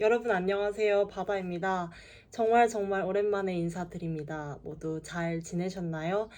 여러분 안녕하세요. 바다입니다. 정말 정말 오랜만에 인사드립니다. 모두 잘 지내셨나요?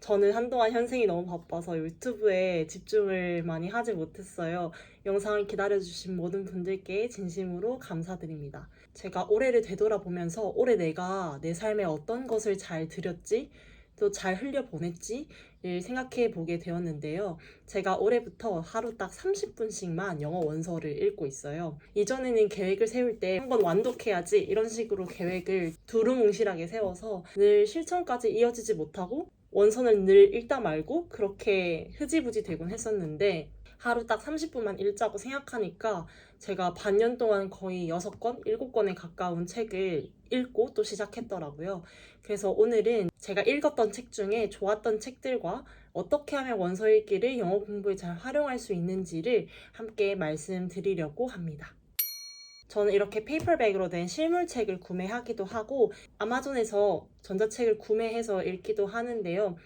저는 한동안 현생이 너무 바빠서 유튜브에 집중을 많이 하지 못했어요. 영상을 기다려주신 모든 분들께 진심으로 감사드립니다. 제가 올해를 되돌아보면서 올해 내가 내 삶에 어떤 것을 잘 들였지? 또 잘 흘려보냈지를 생각해 보게 되었는데요. 제가 올해부터 하루 딱 30분씩만 영어 원서를 읽고 있어요. 이전에는 계획을 세울 때 한번 완독해야지 이런 식으로 계획을 두루뭉실하게 세워서 늘 실천까지 이어지지 못하고 원서는 늘 읽다 말고 그렇게 흐지부지 되곤 했었는데 하루 딱 30분만 읽자고 생각하니까 제가 반년 동안 거의 6권, 7권에 가까운 책을 읽고 또 시작했더라고요. 그래서 오늘은 제가 읽었던 책 중에 좋았던 책들과 어떻게 하면 원서 읽기를 영어 공부에 잘 활용할 수 있는지를 함께 말씀드리려고 합니다. 저는 이렇게 페이퍼백으로 된 실물책을 구매하기도 하고 아마존에서 전자책을 구매해서 읽기도 하는데요.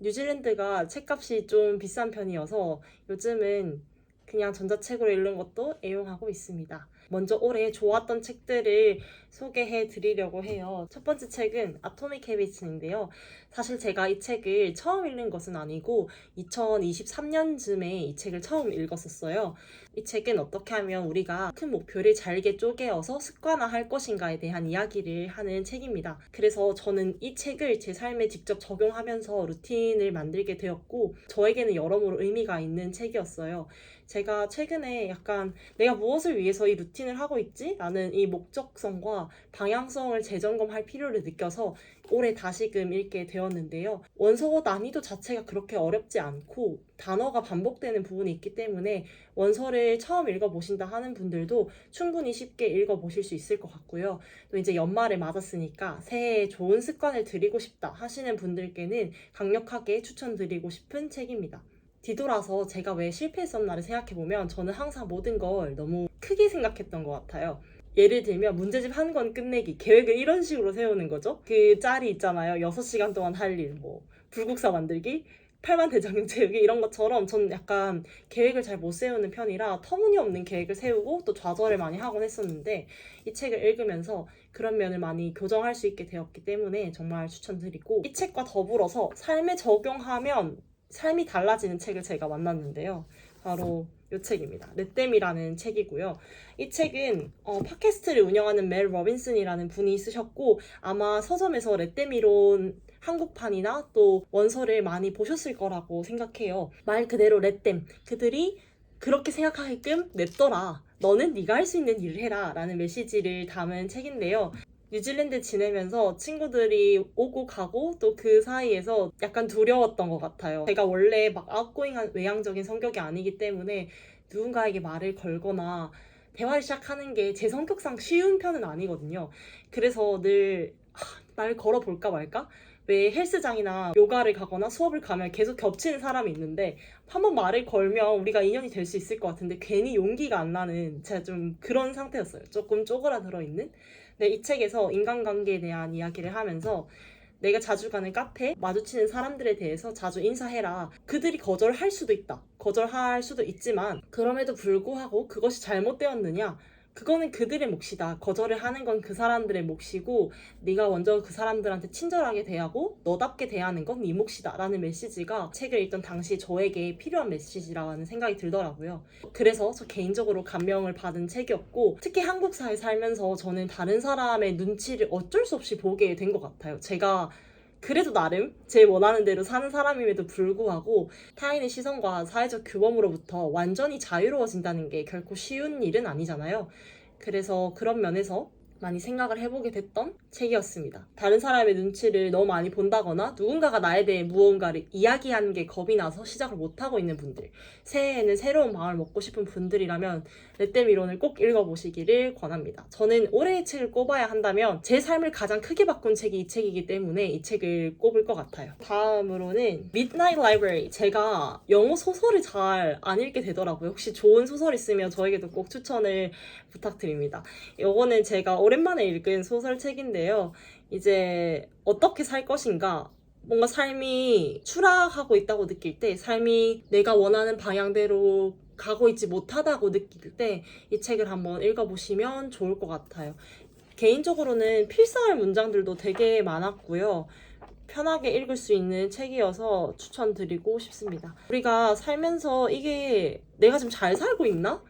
뉴질랜드가 책값이 좀 비싼 편이어서 요즘은 그냥 전자책으로 읽는 것도 애용하고 있습니다. 먼저 올해 좋았던 책들을 소개해 드리려고 해요. 첫 번째 책은 아토믹 헤비츠인데요. 사실 제가 이 책을 처음 읽는 것은 아니고 2023년쯤에 이 책을 처음 읽었었어요. 이 책은 어떻게 하면 우리가 큰 목표를 잘게 쪼개어서 습관화할 것인가에 대한 이야기를 하는 책입니다. 그래서 저는 이 책을 제 삶에 직접 적용하면서 루틴을 만들게 되었고 저에게는 여러모로 의미가 있는 책이었어요. 제가 최근에 약간 내가 무엇을 위해서 이 루틴을 하고 있지? 라는 이 목적성과 방향성을 재점검할 필요를 느껴서 올해 다시금 읽게 되었 는데요. 원서 난이도 자체가 그렇게 어렵지 않고 단어가 반복되는 부분이 있기 때문에 원서를 처음 읽어보신다 하는 분들도 충분히 쉽게 읽어보실 수 있을 것 같고요. 또 이제 연말을 맞았으니까 새해에 좋은 습관을 들이고 싶다 하시는 분들께는 강력하게 추천드리고 싶은 책입니다. 뒤돌아서 제가 왜 실패했었나를 생각해보면 저는 항상 모든 걸 너무 크게 생각했던 것 같아요. 예를 들면 문제집 한 권 끝내기 계획을 이런 식으로 세우는 거죠. 그 짤이 있잖아요. 6시간 동안 할 일, 뭐 불국사 만들기, 8만 대장경 채우기 이런 것처럼 저는 약간 계획을 잘 못 세우는 편이라 터무니없는 계획을 세우고 또 좌절을 많이 하곤 했었는데 이 책을 읽으면서 그런 면을 많이 교정할 수 있게 되었기 때문에 정말 추천드리고 이 책과 더불어서 삶에 적용하면 삶이 달라지는 책을 제가 만났는데요. 바로 이 책입니다. 넷댐이라는 책이고요. 이 책은 어, 팟캐스트를 운영하는 멜 로빈슨이라는 분이 쓰셨고 아마 서점에서 렛댐 이론 한국판이나 또 원서를 많이 보셨을 거라고 생각해요. 말 그대로 렛댐 그들이 그렇게 생각하게끔 냈더라. 너는 네가 할 수 있는 일을 해라 라는 메시지를 담은 책인데요. 뉴질랜드 지내면서 친구들이 오고 가고 또 그 사이에서 약간 두려웠던 것 같아요. 제가 원래 막 아웃고잉한 외향적인 성격이 아니기 때문에 누군가에게 말을 걸거나 대화를 시작하는 게 제 성격상 쉬운 편은 아니거든요. 그래서 늘말 걸어볼까 말까? 왜 헬스장이나 요가를 가거나 수업을 가면 계속 겹치는 사람이 있는데 한 번 말을 걸면 우리가 인연이 될 수 있을 것 같은데 괜히 용기가 안 나는 제가 좀 그런 상태였어요. 조금 쪼그라들어 있는. 근데 이 책에서 인간관계에 대한 이야기를 하면서 내가 자주 가는 카페 마주치는 사람들에 대해서 자주 인사해라. 그들이 거절할 수도 있다. 거절할 수도 있지만 그럼에도 불구하고 그것이 잘못되었느냐? 그거는 그들의 몫이다. 거절을 하는 건 그 사람들의 몫이고 네가 먼저 그 사람들한테 친절하게 대하고 너답게 대하는 건 네 몫이다. 라는 메시지가 책을 읽던 당시 저에게 필요한 메시지라는 생각이 들더라고요. 그래서 저 개인적으로 감명을 받은 책이었고 특히 한국 사회에 살면서 저는 다른 사람의 눈치를 어쩔 수 없이 보게 된 것 같아요. 제가 그래도 나름 제 원하는 대로 사는 사람임에도 불구하고 타인의 시선과 사회적 규범으로부터 완전히 자유로워진다는 게 결코 쉬운 일은 아니잖아요. 그래서 그런 면에서 많이 생각을 해보게 됐던 책이었습니다. 다른 사람의 눈치를 너무 많이 본다거나 누군가가 나에 대해 무언가를 이야기하는 게 겁이 나서 시작을 못하고 있는 분들, 새해에는 새로운 마음을 먹고 싶은 분들이라면 이론을 꼭 읽어보시기를 권합니다. 저는 올해의 책을 꼽아야 한다면 제 삶을 가장 크게 바꾼 책이 이 책이기 때문에 이 책을 꼽을 것 같아요. 다음으로는 Midnight Library. 제가 영어 소설을 잘 안 읽게 되더라고요. 혹시 좋은 소설 있으면 저에게도 꼭 추천을 부탁드립니다. 이거는 제가 오랜만에 읽은 소설책인데요. 이제 어떻게 살 것인가 뭔가 삶이 추락하고 있다고 느낄 때 삶이 내가 원하는 방향대로 가고 있지 못하다고 느낄 때 이 책을 한번 읽어보시면 좋을 것 같아요. 개인적으로는 필사할 문장들도 되게 많았고요. 편하게 읽을 수 있는 책이어서 추천드리고 싶습니다. 우리가 살면서 이게 내가 지금 잘 살고 있나?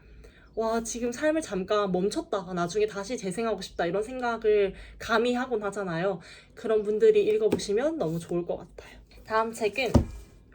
와, 지금 삶을 잠깐 멈췄다가 나중에 다시 재생하고 싶다 이런 생각을 감히 하곤 하잖아요. 그런 분들이 읽어보시면 너무 좋을 것 같아요. 다음 책은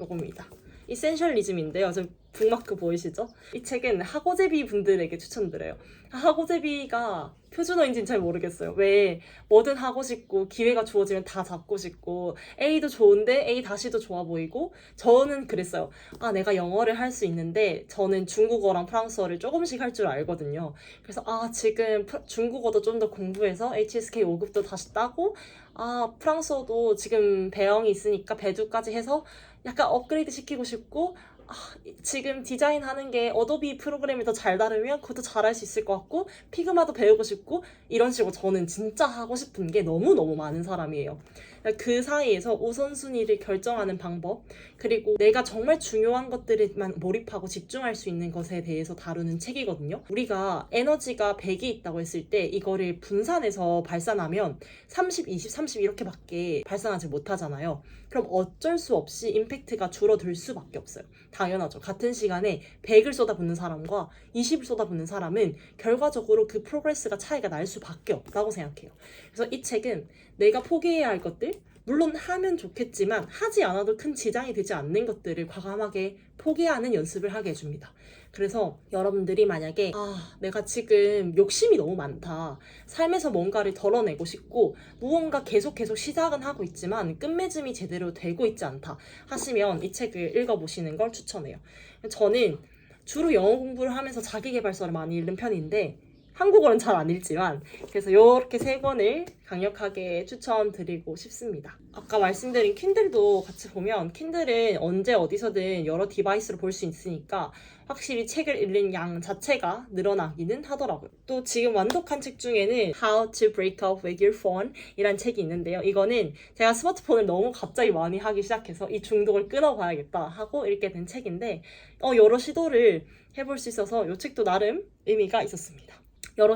요겁니다. 이센셜리즘인데요. 저 북마크 보이시죠? 이 책은 학고제비 분들에게 추천드려요. 학고제비가 표준어인지는 잘 모르겠어요. 왜 뭐든 하고 싶고 기회가 주어지면 다 잡고 싶고 A도 좋은데 A 다시도 좋아 보이고 저는 그랬어요. 아 내가 영어를 할 수 있는데 저는 중국어랑 프랑스어를 조금씩 할 줄 알거든요. 그래서 아 지금 프- 중국어도 좀 더 공부해서 HSK 5급도 다시 따고 아 프랑스어도 지금 배영이 있으니까 배두까지 해서 약간 업그레이드 시키고 싶고 아, 지금 디자인 하는 게 어도비 프로그램이 더 잘 다르면 그것도 잘할 수 있을 것 같고 피그마도 배우고 싶고 이런 식으로 저는 진짜 하고 싶은 게 너무너무 많은 사람이에요. 그 사이에서 우선순위를 결정하는 방법 그리고 내가 정말 중요한 것들에만 몰입하고 집중할 수 있는 것에 대해서 다루는 책이거든요. 우리가 에너지가 100이 있다고 했을 때 이거를 분산해서 발산하면 30, 20, 30 이렇게밖에 발산하지 못하잖아요. 그럼 어쩔 수 없이 임팩트가 줄어들 수밖에 없어요. 당연하죠. 같은 시간에 100을 쏟아붓는 사람과 20을 쏟아붓는 사람은 결과적으로 그 프로그레스가 차이가 날 수밖에 없다고 생각해요. 그래서 이 책은 내가 포기해야 할 것들, 물론 하면 좋겠지만 하지 않아도 큰 지장이 되지 않는 것들을 과감하게 포기하는 연습을 하게 해줍니다. 그래서 여러분들이 만약에 아 내가 지금 욕심이 너무 많다 삶에서 뭔가를 덜어내고 싶고 무언가 계속 계속 시작은 하고 있지만 끝맺음이 제대로 되고 있지 않다 하시면 이 책을 읽어보시는 걸 추천해요. 저는 주로 영어 공부를 하면서 자기계발서를 많이 읽는 편인데 한국어는 잘 안 읽지만 그래서 이렇게 세 권을 강력하게 추천드리고 싶습니다. 아까 말씀드린 킨들도 같이 보면 킨들은 언제 어디서든 여러 디바이스로 볼 수 있으니까 확실히 책을 읽는 양 자체가 늘어나기는 하더라고요. 또 지금 완독한 책 중에는 How to Break Up with Your Phone 이란 책이 있는데요. 이거는 제가 스마트폰을 너무 갑자기 많이 하기 시작해서 이 중독을 끊어봐야겠다 하고 읽게 된 책인데 어, 여러 시도를 해볼 수 있어서 이 책도 나름 의미가 있었습니다.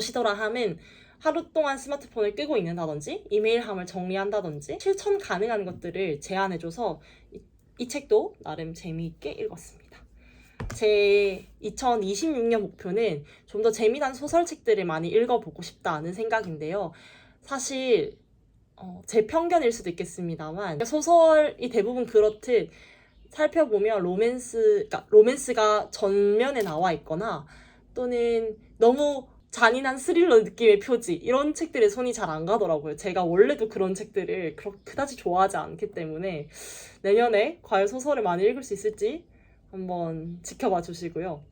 시도라 함은 하루 동안 스마트폰을 끄고 있는다든지 이메일함을 정리한다든지 실천 가능한 것들을 제안해줘서 이, 이 책도 나름 재미있게 읽었습니다. 제 2026년 목표는 좀 더 재미난 소설책들을 많이 읽어보고 싶다는 생각인데요. 사실 어, 제 편견일 수도 있겠습니다만 소설이 대부분 그렇듯 살펴보면 로맨스, 그러니까 로맨스가 전면에 나와 있거나 또는 너무 잔인한 스릴러 느낌의 표지 이런 책들에 손이 잘 안 가더라고요. 제가 원래도 그런 책들을 그다지 좋아하지 않기 때문에 내년에 과연 소설을 많이 읽을 수 있을지 한번 지켜봐 주시고요.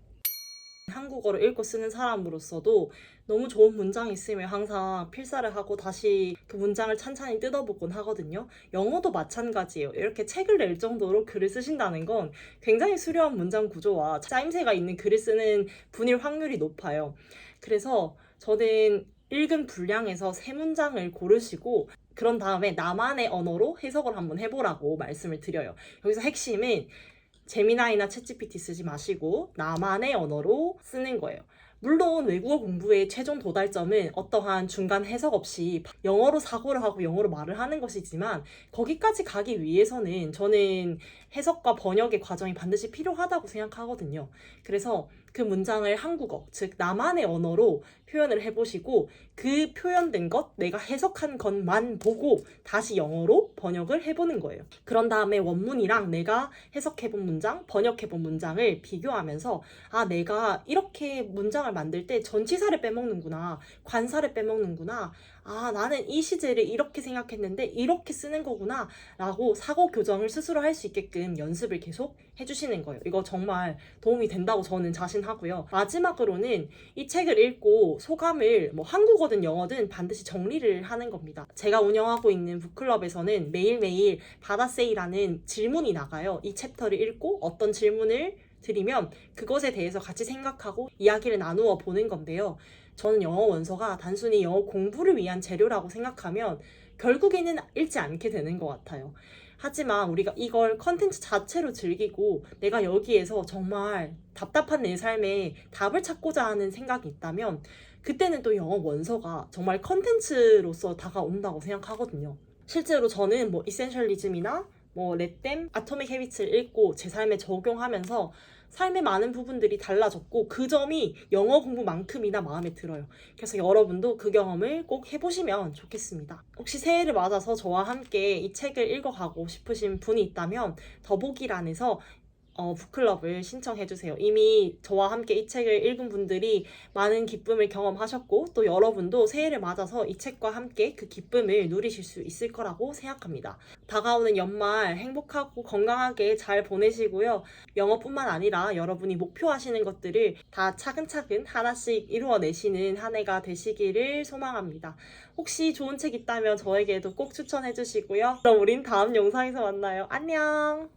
한국어를 읽고 쓰는 사람으로서도 너무 좋은 문장이 있으면 항상 필사를 하고 다시 그 문장을 찬찬히 뜯어보곤 하거든요. 영어도 마찬가지예요. 이렇게 책을 낼 정도로 글을 쓰신다는 건 굉장히 수려한 문장 구조와 짜임새가 있는 글을 쓰는 분일 확률이 높아요. 그래서 저는 읽은 분량에서 세 문장을 고르시고 그런 다음에 나만의 언어로 해석을 한번 해보라고 말씀을 드려요. 여기서 핵심은 제미나이나 챗GPT 쓰지 마시고 나만의 언어로 쓰는 거예요. 물론 외국어 공부의 최종 도달점은 어떠한 중간 해석 없이 영어로 사고를 하고 영어로 말을 하는 것이지만 거기까지 가기 위해서는 저는 해석과 번역의 과정이 반드시 필요하다고 생각하거든요. 그래서 그 문장을 한국어, 즉 나만의 언어로 표현을 해보시고 그 표현된 것, 내가 해석한 것만 보고 다시 영어로 번역을 해보는 거예요. 그런 다음에 원문이랑 내가 해석해본 문장, 번역해본 문장을 비교하면서 아, 내가 이렇게 문장을 만들 때 전치사를 빼먹는구나, 관사를 빼먹는구나, 아, 나는 이 시제를 이렇게 생각했는데 이렇게 쓰는 거구나, 라고 사고 교정을 스스로 할 수 있게끔 연습을 계속 해주시는 거예요. 이거 정말 도움이 된다고 저는 자신 하고요. 마지막으로는 이 책을 읽고 소감을 뭐 한국어든 영어든 반드시 정리를 하는 겁니다. 제가 운영하고 있는 북클럽에서는 매일매일 바다세이라는 질문이 나가요. 이 챕터를 읽고 어떤 질문을 드리면 그것에 대해서 같이 생각하고 이야기를 나누어 보는 건데요. 저는 영어 원서가 단순히 영어 공부를 위한 재료라고 생각하면 결국에는 읽지 않게 되는 것 같아요. 하지만 우리가 이걸 컨텐츠 자체로 즐기고 내가 여기에서 정말 답답한 내 삶에 답을 찾고자 하는 생각이 있다면 그때는 또 영어 원서가 정말 컨텐츠로서 다가온다고 생각하거든요. 실제로 저는 뭐 이센셜리즘이나 뭐 레댐, 아토믹 헤비츠를 읽고 제 삶에 적용하면서 삶의 많은 부분들이 달라졌고 그 점이 영어 공부만큼이나 마음에 들어요. 그래서 여러분도 그 경험을 꼭 해보시면 좋겠습니다. 혹시 새해를 맞아서 저와 함께 이 책을 읽어가고 싶으신 분이 있다면 더보기란에서 어, 북클럽을 신청해주세요. 이미 저와 함께 이 책을 읽은 분들이 많은 기쁨을 경험하셨고 또 여러분도 새해를 맞아서 이 책과 함께 그 기쁨을 누리실 수 있을 거라고 생각합니다. 다가오는 연말 행복하고 건강하게 잘 보내시고요. 영어뿐만 아니라 여러분이 목표하시는 것들을 다 차근차근 하나씩 이루어내시는 한 해가 되시기를 소망합니다. 혹시 좋은 책 있다면 저에게도 꼭 추천해 주시고요. 그럼 우린 다음 영상에서 만나요. 안녕!